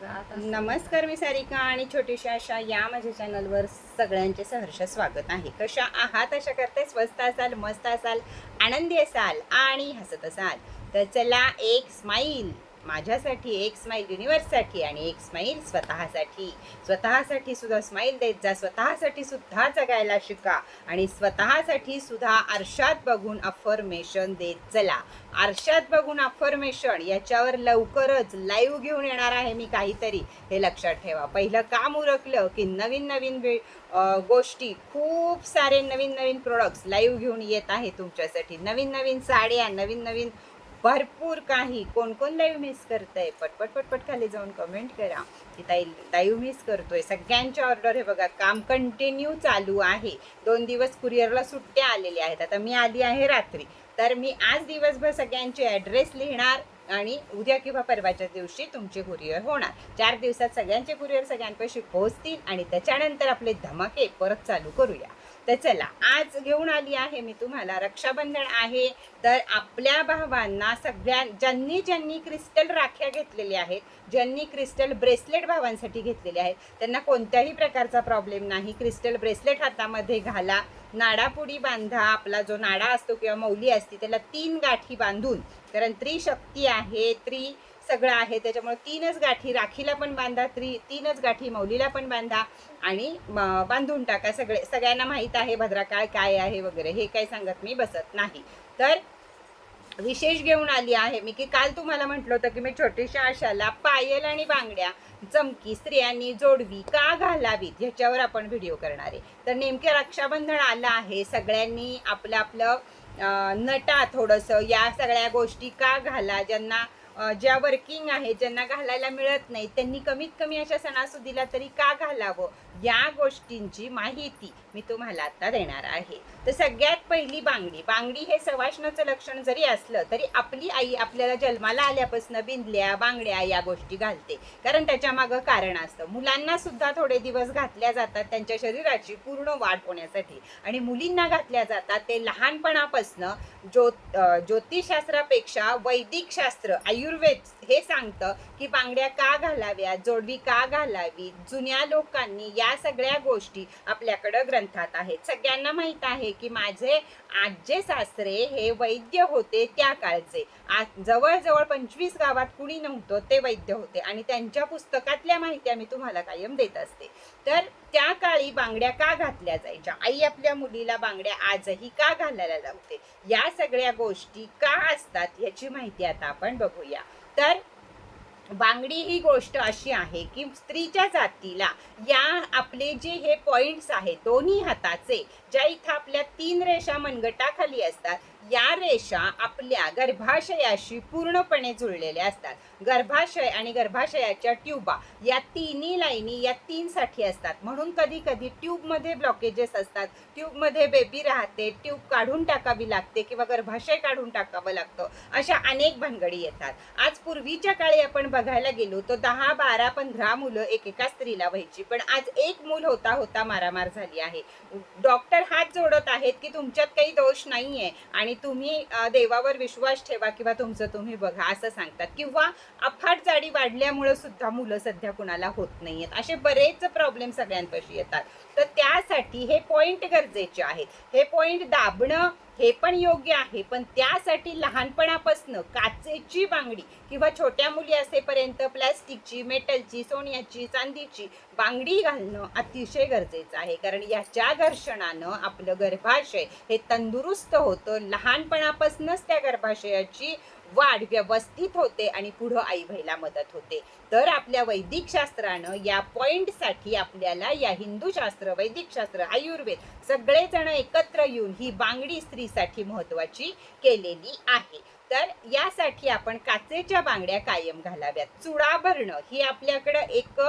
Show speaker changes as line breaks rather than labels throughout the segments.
नमस्कार मी सारिका आणि छोटीशा अशा या माझ्या चॅनलवर सगळ्यांचे सहर्ष स्वागत आहे. कशा आहात? अशा करते स्वस्त असाल मस्त असाल आनंदी असाल आणि हसत असाल. तर चला एक स्माईल माझ्यासाठी एक स्माईल युनिवर्ससाठी आणि एक स्माईल स्वतःसाठी. स्वतःसाठी सुद्धा स्माईल देत जा स्वतःसाठी सुद्धा जगायला शिका आणि स्वतःसाठी सुद्धा आरशात बघून अफर्मेशन देत चला. आरशात बघून अफर्मेशन याच्यावर लवकरच लाईव्ह घेऊन येणार आहे मी काहीतरी. हे लक्षात ठेवा. पहिलं काम उरकलं की नवीन नवीन वे- गोष्टी खूप सारे नवीन नवीन प्रोडक्ट्स लाईव्ह घेऊन येत आहे तुमच्यासाठी. नवीन नवीन साड्या नवीन नवीन भरपूर काही. कोण कोण लाईव्ह मिस करतंय? पटपट पटपट खाली जाऊन कमेंट करा. की ताई लाईव्ह मिस करतोय. सगळ्यांच्या ऑर्डर हे बघा काम कंटिन्यू चालू आहे. दोन दिवस कुरिअरला सुट्ट्या आलेल्या आहेत. आता मी आली आहे रात्री. तर मी आज दिवसभर सगळ्यांचे ॲड्रेस लिहिणार आणि उद्या किंवा परवाच्या दिवशी तुमचे कुरिअर होणार. चार दिवसात सगळ्यांचे कुरिअर सगळ्यांपाशी पोहोचतील आणि त्याच्यानंतर आपले धमाके परत चालू करूया. तर चला आज घेऊन आली आहे मी तुम्हाला रक्षाबंधन आहे. तर आपल्या भावांना सगळ्या ज्यांनी ज्यांनी क्रिस्टल राख्या घेतलेल्या आहेत ज्यांनी क्रिस्टल ब्रेसलेट भावांसाठी घेतलेले आहेत त्यांना कोणत्याही प्रकारचा प्रॉब्लेम नाही. क्रिस्टल ब्रेसलेट हातामध्ये घाला नाडापुडी बांधा. आपला जो नाडा असतो किंवा मौली असते त्याला तीन गाठी बांधून कारण त्रिशक्ती आहे त्रि सगळं आहे. त्याच्यामुळे तीनच गाठी राखीला पण बांधा त्री तीनच गाठी मौलीला पण बांधा आणि बांधून टाका सगळे. सगळ्यांना माहीत आहे भद्रा काय आहे वगैरे. हे काही सांगत मी बसत नाही. तर विशेष घेऊन आली आहे मी की काल तुम्हाला म्हटलं होतं की मी छोटीशा आशाला पायल आणि बांगड्या चमकी स्त्रियांनी जोडवी का घालावीत ह्याच्यावर आपण व्हिडिओ करणार आहे. तर नेमके रक्षाबंधन आलं आहे. सगळ्यांनी आपलं आपलं नटा थोडंसं या सगळ्या गोष्टी का घाला? ज्यांना ज्या वर्किंग आहे ज्यांना घालायला मिळत नाही त्यांनी कमीत कमी अशा सणासुदीला तरी का घालावं? या गोष्टींची माहिती मी तुम्हाला आता देणार आहे. तर सगळ्यात पहिली बांगडी बांगडी हे सवाष्णाचं लक्षण जरी असलं तरी आपली आई आपल्याला जन्माला आल्यापासून बिंदल्या बांगड्या या गोष्टी घालते. कारण त्याच्या मागं कारण असतं. मुलांना सुद्धा थोडे दिवस घातल्या जातात त्यांच्या शरीराची पूर्ण वाढ होण्यासाठी. आणि मुलींना घातल्या जातात ते लहानपणापासून ज्योत ज्योतिषशास्त्रापेक्षा वैदिक शास्त्र आयुर्वेद हे सांगतं की बांगड्या का घालाव्या जोडवी का घालावी जुन्या लोकांनी या या सगळ्या गोष्टी आपल्याकडं ग्रंथात आहेत. सगळ्यांना माहीत आहे की माझे आजे सासरे हे वैद्य होते त्या काळचे. आज जवळजवळ पंचवीस गावात कुणी नव्हतं ते वैद्य होते आणि त्यांच्या पुस्तकातल्या माहित्या मी तुम्हाला कायम देत असते. तर त्या काळी बांगड्या का घातल्या जायच्या? आई आपल्या मुलीला बांगड्या आजही का घालायला लावते? या सगळ्या गोष्टी का असतात याची माहिती आता आपण बघूया. तर बांगडी ही गोष्ट अशी आहे की स्त्रीच्या जातीला या आपले जे हे पॉइंट्स आहेत दोन्ही हाताचे ज्या इथं आपल्या तीन रेषा मनगटाखाली असतात या रेषा आपल्या गर्भाशयाशी पूर्णपणे जुळलेल्या असतात. गर्भाशय आणि गर्भाशयाच्या ट्यूबा या तिन्ही लाईनी या तीन साठी असतात. म्हणून कधी कधी ट्यूबमध्ये ब्लॉकेजेस असतात. ट्यूबमध्ये बेबी राहते ट्यूब काढून टाकावी लागते किंवा गर्भाशय काढून टाकावं लागतं अशा अनेक भानगडी येतात. आज पूर्वीच्या काळी आपण बघायला गेलो तर दहा बारा पंधरा मुलं एकेका स्त्रीला व्हायची. पण आज एक मूल होता होता मारामार झाली आहे. डॉक्टर हात जोडत आहेत की तुमच्यात काही दोष नाहीये आणि तुम्ही देवावर विश्वास ठेवा किंवा तुमचं तुम्ही बघा असं सांगतात. किंवा अफाट जाडी वाढल्यामुळं सुद्धा मुलं सध्या कुणाला होत नाही आहेत असे बरेच प्रॉब्लेम सगळ्यांपाशी येतात. तर त्यासाठी हे पॉईंट गरजेचे आहेत. हे पॉईंट दाबणं हे पण योग्य आहे पण त्यासाठी लहानपणापासून काचेची बांगडी किंवा छोट्या मुली असेपर्यंत प्लॅस्टिकची मेटलची सोन्याची चांदीची बांगडी घालणं अतिशय गरजेचं आहे. कारण याच्या घर्षणानं आपलं गर्भाशय हे तंदुरुस्त होतं. लहानपणापासूनच त्या गर्भाशयाची वाढ व्यवस्थित होते आणि पुढं आई व्हायला मदत होते. तर आपल्या वैदिक शास्त्रानं या पॉइंटसाठी आपल्याला या हिंदू शास्त्र वैदिक शास्त्र आयुर्वेद सगळेजण एकत्र येऊन ही बांगडी स्त्रीसाठी महत्वाची केलेली आहे. तर यासाठी आपण काचेच्या बांगड्या कायम घालाव्यात. चुडा भरणं ही आपल्याकडं एक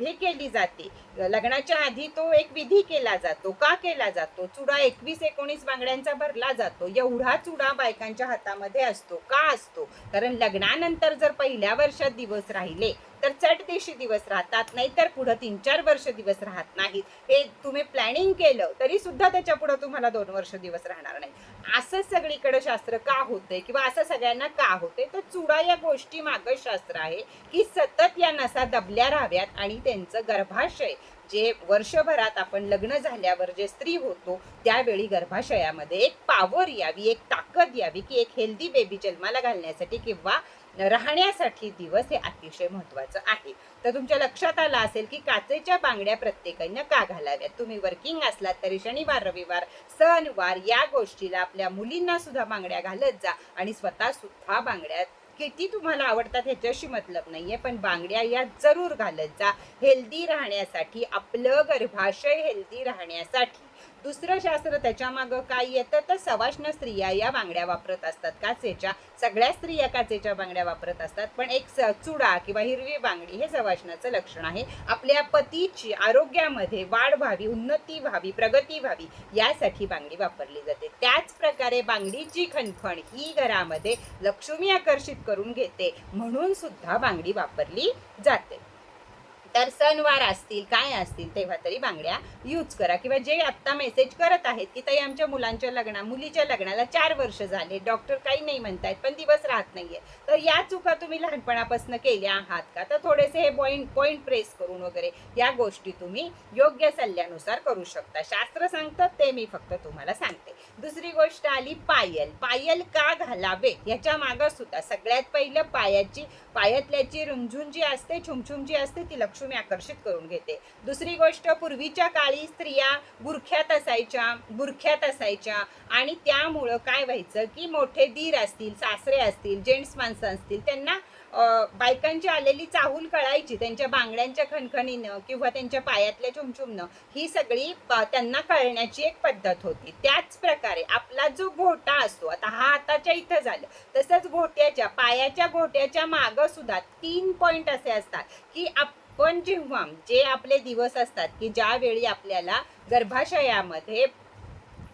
हे केली जाते. लग्नाच्या आधी तो एक विधी केला जातो. का केला जातो? चुडा एकवीस एकोणीस बांगड्यांचा भरला जातो. एवढा चुडा बायकांच्या हातामध्ये असतो. का असतो? कारण लग्नानंतर जर पहिल्या वर्षात दिवस राहिले तर चट दिवशी दिवस राहतात नाहीतर पुढं तीन चार वर्ष दिवस राहत नाहीत. हे तुम्ही प्लॅनिंग केलं तरी सुद्धा त्याच्या पुढं तुम्हाला दोन वर्ष दिवस राहणार नाही. असं सगळीकडे शास्त्र का होते किंवा असं सगळ्यांना का होते? तर चुडा या गोष्टी मागं शास्त्र आहे की सतत या नसा दबल्या राहाव्यात आणि त्यांचं गर्भाशय जे वर्षभरात आपण लग्न झाल्यावर जे स्त्री होतो त्यावेळी गर्भाशयामध्ये एक पावर यावी एक ताकद यावी की एक हेल्दी बेबी जन्माला घालण्यासाठी किंवा राहण्यासाठी दिवस हे अतिशय महत्त्वाचं आहे. तर तुमच्या लक्षात आलं असेल की काचेच्या बांगड्या प्रत्येकाने का घालाव्यात? तुम्ही वर्किंग असलात तरी शनिवार रविवार सणवार या गोष्टीला आपल्या मुलींना सुद्धा बांगड्या घालत जा आणि स्वतः सुद्धा बांगड्यात किती तुम्हाला आवडतात ह्याच्याशी मतलब नाही आहे पण बांगड्या या जरूर घालत जा. हेल्दी राहण्यासाठी आपलं गर्भाशय हेल्दी राहण्यासाठी दुसरं शास्त्र त्याच्या मागं काय येतं? तर सवाष्ण स्त्रिया या बांगड्या वापरत असतात. काचेच्या सगळ्या स्त्रिया काचेच्या बांगड्या वापरत असतात. पण एक स- चुडा किंवा हिरवी बांगडी हे सवाष्णाचं लक्षण आहे. आपल्या पतीची आरोग्यामध्ये वाढ व्हावी उन्नती व्हावी प्रगती व्हावी यासाठी बांगडी वापरली जाते. त्याच प्रकारे बांगडीची खणखण ही घरामध्ये लक्ष्मी आकर्षित करून घेते. म्हणून सुद्धा बांगडी वापरली जाते. तर सणवार असतील काय असतील तेव्हा तरी बांगड्या यूज करा. किंवा जे आत्ता मेसेज करत आहेत की ताई आमच्या मुलांच्या लग्ना मुलीच्या लग्नाला चार वर्ष झाले डॉक्टर काही नाही म्हणतायत पण दिवस राहत नाहीये. तर या चुका तुम्ही लहानपणापासून केल्या आहात का? तर थोडेसे हे पॉईंट पॉईंट प्रेस करून वगैरे या गोष्टी तुम्ही योग्य सल्ल्यानुसार करू शकता. शास्त्र सांगतात ते मी फक्त तुम्हाला सांगते. दुसरी गोष्ट आली पायल. पायल का घालावे? याच्या मागं सुद्धा सगळ्यात पहिलं पायाची पायातल्याची रुमझुम जी असते छुमछुम जी असते ती लक्ष्मी आकर्षित करून घेते. दुसरी गोष्ट पूर्वीच्या काळी स्त्रिया बुरख्यात असायच्या बुरख्यात असायच्या आणि त्यामुळं काय व्हायचं की मोठे दीर असतील सासरे असतील जेंट्स माणसं असतील त्यांना बायकांची आलेली चाहूल कळायची त्यांच्या बांगड्यांच्या खणखणीनं किंवा त्यांच्या पायातल्या चुमचुमनं ही सगळी त्यांना कळण्याची एक पद्धत होती. त्याच प्रकारे आपला जो घोटा असतो आता हा हाताच्या इथं झालं तसंच घोट्याच्या पायाच्या घोट्याच्या मागं सुद्धा तीन पॉईंट असे असतात की आपण जेव्हा जे आपले दिवस असतात की ज्यावेळी आपल्याला गर्भाशयामध्ये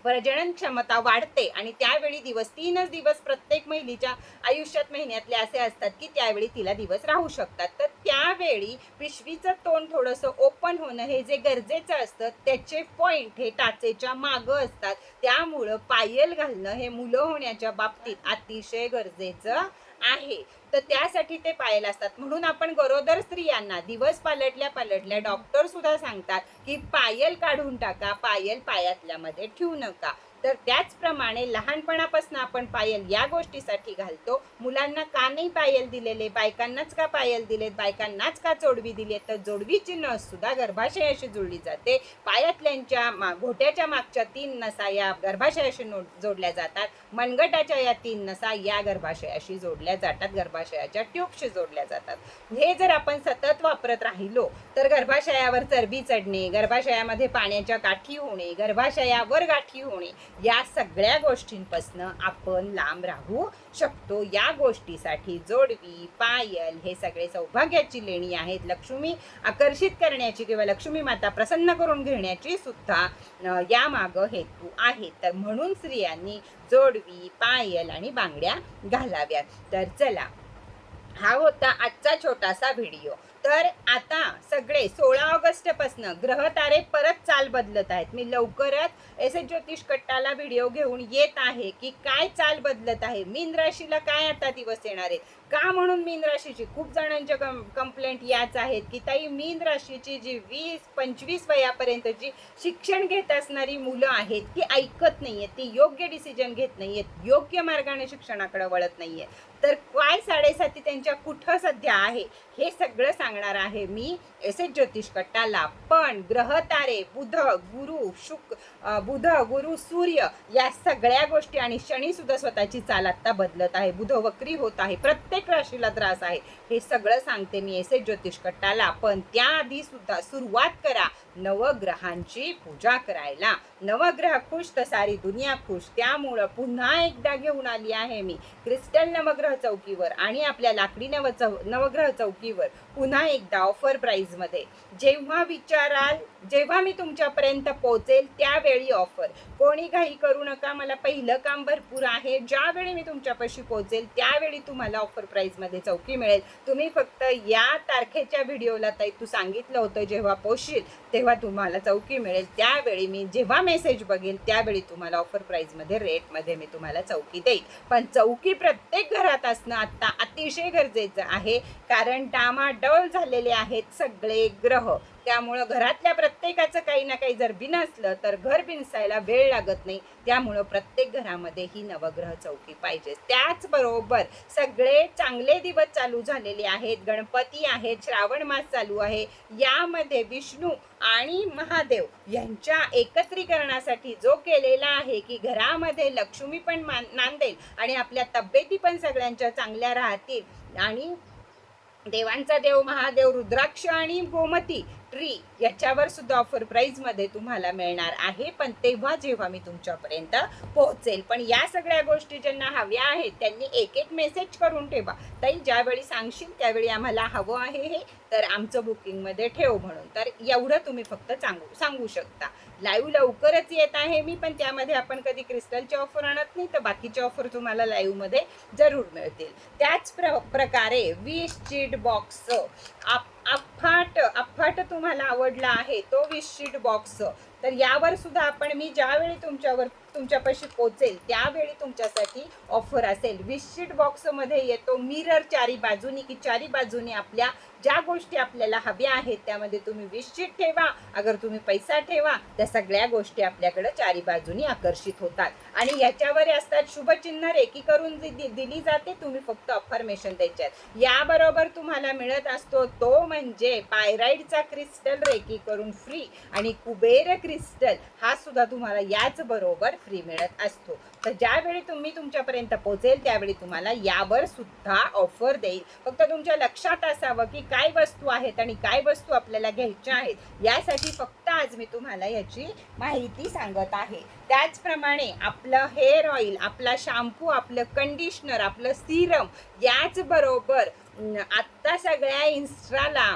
प्रजनन क्षमता वाढते आणि त्यावेळी दिवस तीनच दिवस प्रत्येक महिलेच्या आयुष्यात महिन्यातले असे असतात की त्यावेळी तिला दिवस राहू शकतात. तर त्यावेळी पिशवीचं तोंड थोडंसं ओपन होणं हे जे गरजेचं असतं त्याचे पॉईंट हे टाचेच्या मागं असतात. त्यामुळं पायल घालणं हे मुलं होण्याच्या बाबतीत अतिशय गरजेचं आहे. तर त्यासाठी ते पायल असतात. म्हणून आपण गरोदर स्त्रियांना दिवस पालटल्या पालटल्या डॉक्टर सुद्धा सांगतात की पायल काढून टाका पायल पायातल्यामध्ये ठेवू नका. तर त्याचप्रमाणे लहानपणापासून आपण पायल या गोष्टीसाठी घालतो. मुलांना का नाही पायल दिलेले? बायकांनाच का पायल दिलेत? बायकांनाच का जोडवी दिली तर जोडवीची नस सुद्धा गर्भाशयाशी जुळली जाते. पायातल्यांच्या मा घोट्याच्या मागच्या तीन नसा या गर्भाशयाशी नो जोडल्या जातात. मनगटाच्या या तीन नसा या गर्भाशयाशी जोडल्या जातात. गर्भाशयाच्या ट्यूबशी जोडल्या जातात. हे जर आपण सतत वापरत राहिलो तर गर्भाशयावर चरबी चढणे गर्भाशयामध्ये पाण्याच्या गाठी होणे गर्भाशयावर गाठी होणे या सगळ्या गोष्टींपासनं आपण लांब राहू शकतो. या गोष्टीसाठी जोडवी पायल हे सगळे सौभाग्याची लेणी आहेत. लक्ष्मी आकर्षित करण्याची किंवा लक्ष्मी माता प्रसन्न करून घेण्याची सुद्धा यामागं हेतू आहे तर म्हणून स्त्रियांनी जोडवी पायल आणि बांगड्या घालाव्यात. तर चला हा होता आजचा छोटासा व्हिडिओ. तर आता सगळे सोळा ऑगस्ट ग्रहतारे ग्रह तारे परत चाल बदलत आहेत. मी लवकरच एस एस ज्योतिष कट्टाला व्हिडिओ घेऊन येत आहे की काय चाल बदलत आहे. मीन राशीला काय आता दिवस येणार आहे? का म्हणून मीन राशीची? खूप जणांच्या कम कंप्लेंट याच आहेत की ताई मीन राशीची जी वीस पंचवीस वयापर्यंतची शिक्षण घेत असणारी मुलं आहेत ती ऐकत नाही आहेत ती योग्य डिसिजन घेत नाही आहेत योग्य मार्गाने शिक्षणाकडे वळत नाही आहेत तर काय साडेसाती त्यांच्या कुठं सध्या आहे हे सगळं सांगणार आहे मी एस एस ज्योतिष कट्टाला. पण ग्रह तारे बुध गुरु शुक बुध गुरु सूर्य या सगळ्या गोष्टी आणि शनीसुद्धा स्वतःची चाल आत्ता बदलत आहे. बुध वक्री होत आहे. प्रत्येक राशीला त्रास आहे. हे सगळं सांगते मी एस एस ज्योतिष कट्टाला. पण त्याआधी सुद्धा सुरुवात करा. नवग्रहांची पूजा करायला. नवग्रह खुश तर सारी दुनिया खुश. त्यामुळं पुन्हा एकदा घेऊन आली आहे मी. क्रिस्टल नवग्रह चौकीवर आणि आपल्या लाकडी नव चौ नवग्रह चौकीवर पुन्हा एकदा ऑफर प्राईजमध्ये जेव्हा विचाराल जेव्हा मी तुमच्यापर्यंत पोहोचेल त्यावेळी ऑफर कोणी घाई करू नका मला पहिलं काम भरपूर आहे. ज्यावेळी मी तुमच्यापाशी पोहोचेल त्यावेळी तुम्हाला ऑफर प्राईजमध्ये चौकी मिळेल. तुम्ही फक्त या तारखेच्या व्हिडिओला ताई तू सांगितलं होतं जेव्हा पोशील तेव्हा तुम्हाला चौकी मिळेल. त्यावेळी मी जेव्हा मी मेसेज बघेल त्यावेळी तुम्हाला ऑफर प्राईजमध्ये रेटमध्ये मी तुम्हाला चौकी देईल. पण चौकी प्रत्येक घरात असणं आत्ता अतिशय गरजेचं आहे कारण डामाडोल झालेले आहेत सगळे ग्रह. त्यामुळं घरातल्या प्रत्येकाचं काही ना काही जर बिन असलं तर घर बिनसायला वेळ लागत नाही. त्यामुळं प्रत्येक घरामध्ये ही नवग्रह चौकी पाहिजे. त्याचबरोबर सगळे चांगले दिवस चालू झालेले आहेत. गणपती आहेत श्रावण मास चालू आहे. यामध्ये विष्णू आणि महादेव यांच्या एकत्रीकरणासाठी जो केलेला आहे की घरामध्ये लक्ष्मी पण मान- नांदेल आणि आपल्या तब्येती पण सगळ्यांच्या चांगल्या राहतील. आणि देवांचा देव महादेव रुद्राक्ष आणि गोमती ट्री याच्यावर सुद्धा ऑफर प्राईजमध्ये तुम्हाला मिळणार आहे. पण तेव्हा जेव्हा मी तुमच्यापर्यंत पोहोचेल. पण या सगळ्या गोष्टी ज्यांना हव्या आहेत त्यांनी एक एक मेसेज करून ठेवा. ताई ज्यावेळी सांगशील त्यावेळी आम्हाला हवं आहे हे. तर आमचं बुकिंगमध्ये ठेव म्हणून. तर एवढं तुम्ही फक्त सांगू सांगू शकता. लाईव्ह लवकरच येत आहे मी पण त्यामध्ये आपण कधी क्रिस्टलची ऑफर आणत नाही तर बाकीचे ऑफर तुम्हाला लाईव्हमध्ये जरूर मिळतील. त्याच प्र प्रकारे वीस चीट बॉक्स आप अफाट अफाट तुम्हाला आवडला आहे तो वीस शीट बॉक्स. तर यावर सुद्धा आपण मी ज्यावेळी तुमच्यावर तुमच्यापाशी पोचेल त्यावेळी तुमच्यासाठी ऑफर असेल. विशशीट बॉक्समध्ये येतो मिरर चारी बाजूनी की चारी बाजूनी आपल्या ज्या गोष्टी आपल्याला हव्या आहेत त्यामध्ये तुम्ही विशशीट ठेवा. अगर तुम्ही पैसा ठेवा त्या सगळ्या गोष्टी आपल्याकडे चारी बाजूनी आकर्षित होतात. आणि याच्यावर असतात शुभचिन्ह रेकी करून दि- दि- दिली जाते तुम्ही फक्त अफर्मेशन द्यायच्यात याबरोबर तुम्हाला मिळत असतो तो म्हणजे पायराईडचा क्रिस्टल रेकी करून फ्री आणि कुबेर क्रिस्टल हा सुद्धा तुम्हाला याच बरोबर फ्री मिळत असतो. तर ज्यावेळी तुम्ही तुमच्यापर्यंत पोहोचेल त्यावेळी तुम्हाला यावर सुद्धा ऑफर देईल. फक्त तुमच्या लक्षात असावं की काय वस्तू आहेत आणि काय वस्तू आपल्याला घ्यायच्या आहेत यासाठी फक्त आज मी तुम्हाला याची माहिती सांगत आहे. त्याचप्रमाणे आपलं हेअर ऑइल आपला शॅम्पू आपलं कंडिशनर आपलं सिरम याचबरोबर आत्ता सगळ्या इन्स्टाला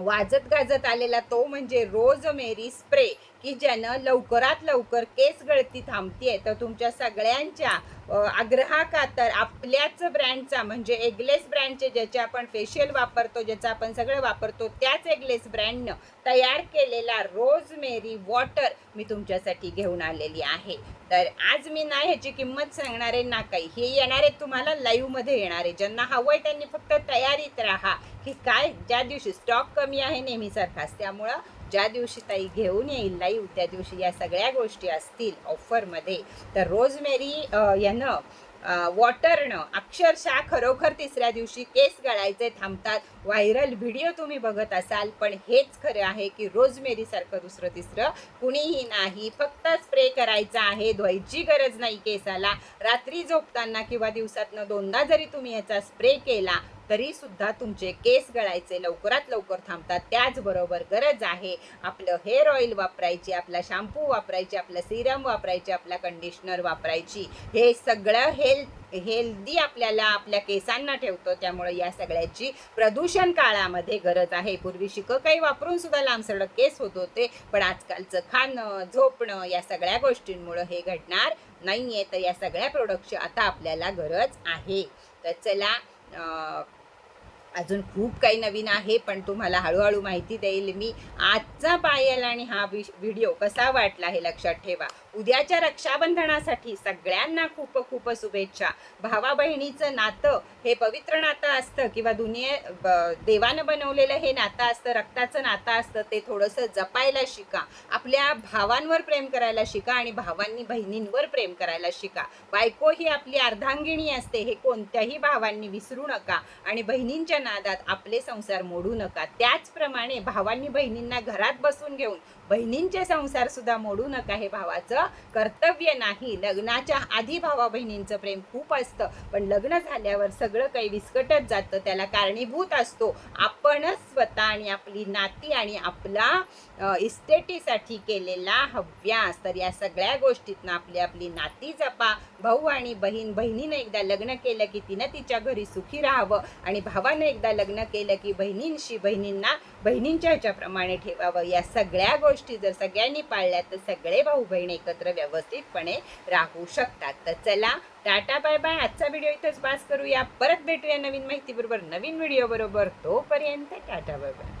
वाजत गाजत आलेला तो म्हणजे रोज मेरी स्प्रे की ज्यानं लवकरात लवकर केस गळती थांबतीये. तर तुमच्या सगळ्यांच्या अ, आग्रहाखातर आपल्याच ब्रँडचा म्हणजे एगलेस ब्रँडचे ज्याचे आपण फेशियल वापरतो ज्याचं आपण सगळं वापरतो त्याच एगलेस ब्रँडनं तयार केलेला रोज मेरी वॉटर मी तुमच्यासाठी घेऊन आलेली आहे. तर आज मी ना ह्याची किंमत सांगणार आहे ना काही. हे येणार आहे तुम्हाला लाईव्हमध्ये येणार आहे. ज्यांना हवं आहे त्यांनी फक्त तयारीत राहा की काय ज्या दिवशी स्टॉक कमी आहे नेहमीसारखाच त्यामुळं ज्या दिवशी ताई घेऊन येईल लाईव्ह त्या दिवशी या सगळ्या गोष्टी असतील ऑफरमध्ये तर रोजमेरी यानं वॉटरनं अक्षरशः खरोखर तिसऱ्या दिवशी केस गळायचे थांबतात. व्हायरल व्हिडिओ तुम्ही बघत असाल पण हेच खरं आहे की रोजमेरीसारखं दुसरं तिसरं कुणीही नाही. फक्त स्प्रे करायचा आहे धुवायची गरज नाही केसाला. रात्री झोपताना किंवा दिवसातनं दोनदा जरी तुम्ही याचा स्प्रे केला तरी सुद्धा तुमचे केस गळायचे लवकरात लवकर थांबतात. त्याचबरोबर गरज आहे आपलं हेअर ऑइल वापरायची आपला शॅम्पू वापरायची आपलं सिरम वापरायची आपला कंडिशनर वापरायची. हे सगळं हेल्थ हेल्दी आपल्याला आपल्या केसांना ठेवतो. त्यामुळे या सगळ्याची प्रदूषण काळामध्ये गरज आहे. पूर्वी शिकं काही वापरून सुद्धा लांबसडक केस होत होते पण आजकालचं खाणं झोपणं या सगळ्या गोष्टींमुळं हे घडणार नाही आहे तर या सगळ्या प्रोडक्टची आता आपल्याला गरज आहे. तर चला अजून खूप काही नवीन आहे पण तुम्हाला हळूहळू माहिती देईल मी आजचा पायल आणि हा विश- व्हिडिओ कसा वाटला हे लक्षात ठेवा. उद्याच्या रक्षाबंधनासाठी सगळ्यांना खूप खूप शुभेच्छा. भावा बहिणीचं नातं हे पवित्र नातं असतं किंवा दुनिये देवानं बनवलेलं हे नातं असतं रक्ताचं नातं असतं ते थोडंसं जपायला शिका. आपल्या भावांवर प्रेम करायला शिका आणि भावांनी बहिणींवर प्रेम करायला शिका. बायको ही आपली अर्धांगिणी असते हे कोणत्याही भावांनी विसरू नका आणि बहिणींच्या नादात आपले संसार मोडू नका. त्याचप्रमाणे भावांनी बहिणींना घरात बसून घेऊन बहिणींचे संसार सुद्धा मोडू नका हे भावाचं. कर्तव्य नाही. लग्नाच्या आधी भावा बहिणींचं प्रेम खूप असतं. पण लग्न झाल्यावर सगळं काही विस्कटत जातं. त्याला कारणीभूत असतो. आपणच स्वतः आणि आपली नाती आणि आपला इस्टेटीसाठी केलेला हव्यास. तर या सगळ्या गोष्टीतनं आपली आपली नाती जपा. भाऊ आणि बहीण बहिणीनं एकदा लग्न केलं की तिनं तिच्या घरी सुखी राहावं. आणि भावानं एकदा लग्न केलं की बहिणींशी बहिणींना बहिणींच्या ह्याच्याप्रमाणे ठेवावं. या सगळ्या गोष्टी गोष्टी जर सगळ्यांनी पाळल्या तर सगळे भाऊ बहीण एकत्र व्यवस्थितपणे राहू शकतात. तर चला टाटा बाय बाय आजचा व्हिडिओ इथंच पास करूया. परत भेटूया नवीन माहितीबरोबर. नवीन व्हिडिओ बरोबर तोपर्यंत टाटा बाय बाय